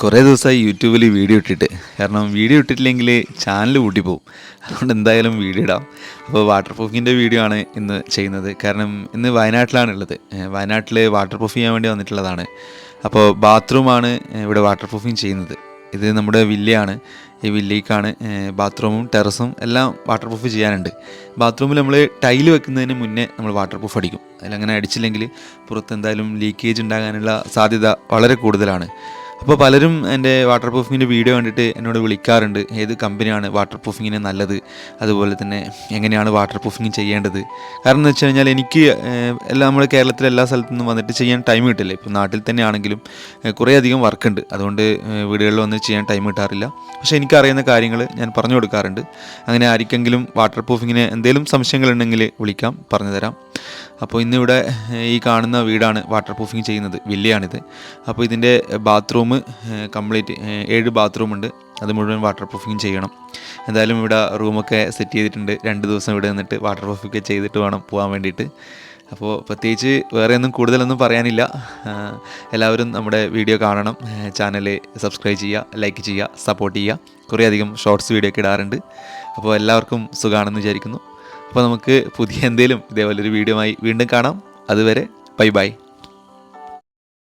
കുറേ ദിവസമായി യൂട്യൂബിൽ വീഡിയോ ഇട്ടിട്ട്. കാരണം വീഡിയോ ഇട്ടിട്ടില്ലെങ്കിൽ ചാനൽ പൂട്ടിപ്പോവും. അതുകൊണ്ട് എന്തായാലും വീഡിയോ ഇടാം. അപ്പോൾ വാട്ടർ പ്രൂഫിങ്ങിന്റെ വീഡിയോ ആണ് ഇന്ന് ചെയ്യുന്നത്. കാരണം ഇന്ന് വയനാട്ടിലാണുള്ളത്. വയനാട്ടിൽ വാട്ടർ പ്രൂഫ് ചെയ്യാൻ വേണ്ടി വന്നിട്ടുള്ളതാണ്. അപ്പോൾ ബാത്റൂമാണ് ഇവിടെ വാട്ടർ പ്രൂഫിങ് ചെയ്യുന്നത്. ഇത് നമ്മുടെ വില്ലയാണ്. ഈ വില്ലേക്കാണ് ബാത്റൂമും ടെറസും എല്ലാം വാട്ടർ പ്രൂഫ് ചെയ്യാനുണ്ട് ബാത്റൂമിൽ നമ്മൾ ടൈൽ വെക്കുന്നതിന് മുന്നേ നമ്മൾ വാട്ടർ പ്രൂഫ് അടിക്കും. അതിലങ്ങനെ അടിച്ചില്ലെങ്കിൽ പുറത്ത് എന്തായാലും ലീക്കേജ് ഉണ്ടാകാനുള്ള സാധ്യത വളരെ കൂടുതലാണ്. അപ്പോൾ പലരും എന്റെ വാട്ടർ പ്രൂഫിങ്ങിന്റെ വീഡിയോ കണ്ടിട്ട് എന്നോട് വിളിക്കാറുണ്ട്. ഏത് കമ്പനിയാണ് വാട്ടർ പ്രൂഫിങ്ങിന് നല്ലത്? അതുപോലെ തന്നെ എങ്ങനെയാണ് വാട്ടർ പ്രൂഫിങ് ചെയ്യേണ്ടത്? കാരണം എന്ന് വെച്ച് കഴിഞ്ഞാൽ എനിക്ക് എല്ലാം നമ്മൾ കേരളത്തിലെ എല്ലാ സ്ഥലത്തു നിന്നും വന്നിട്ട് ചെയ്യാൻ ടൈം കിട്ടില്ല. ഇപ്പോൾ നാട്ടിൽ തന്നെ ആണെങ്കിലും കുറേയധികം വർക്കുണ്ട് അതുകൊണ്ട് വീടുകളിൽ വന്ന് ചെയ്യാൻ ടൈം കിട്ടാറില്ല. പക്ഷേ എനിക്കറിയുന്ന കാര്യങ്ങൾ ഞാൻ പറഞ്ഞു കൊടുക്കാറുണ്ട്. അങ്ങനെ ആർക്കെങ്കിലും വാട്ടർ പ്രൂഫിങ്ങിന് എന്തെങ്കിലും സംശയങ്ങളുണ്ടെങ്കിൽ വിളിക്കാം പറഞ്ഞു തരാം അപ്പോൾ ഇന്നിവിടെ ഈ കാണുന്ന വീടാണ് വാട്ടർ പ്രൂഫിങ് ചെയ്യുന്നത് വില്ലയാണിത്. അപ്പോൾ ഇതിന്റെ ബാത്റൂം കംപ്ലീറ്റ് ഏഴ് ബാത്റൂം ഉണ്ട്. അത് മുഴുവൻ വാട്ടർ പ്രൂഫിങ് ചെയ്യണം. എന്തായാലും ഇവിടെ റൂമൊക്കെ സെറ്റ് ചെയ്തിട്ടുണ്ട്. രണ്ട് ദിവസം ഇവിടെ നിന്നിട്ട് വാട്ടർ പ്രൂഫൊക്കെ ചെയ്തിട്ട് വേണം പോകാൻ വേണ്ടിയിട്ട്. അപ്പോൾ പ്രത്യേകിച്ച് വേറെ ഒന്നും കൂടുതലൊന്നും പറയാനില്ല. എല്ലാവരും നമ്മുടെ വീഡിയോ കാണണം. ചാനൽ സബ്സ്ക്രൈബ് ചെയ്യുക ലൈക്ക് ചെയ്യുക സപ്പോർട്ട് ചെയ്യുക. കുറേയധികം ഷോർട്സ് വീഡിയോ ഒക്കെ ഇടാറുണ്ട്. അപ്പോൾ എല്ലാവർക്കും സുഖമാണെന്ന് വിചാരിക്കുന്നു. അപ്പോൾ നമുക്ക് പുതിയ എന്തെങ്കിലും ഇതേപോലെ ഒരു വീഡിയോ വീണ്ടും കാണാം. അതുവരെ ബൈ ബൈ.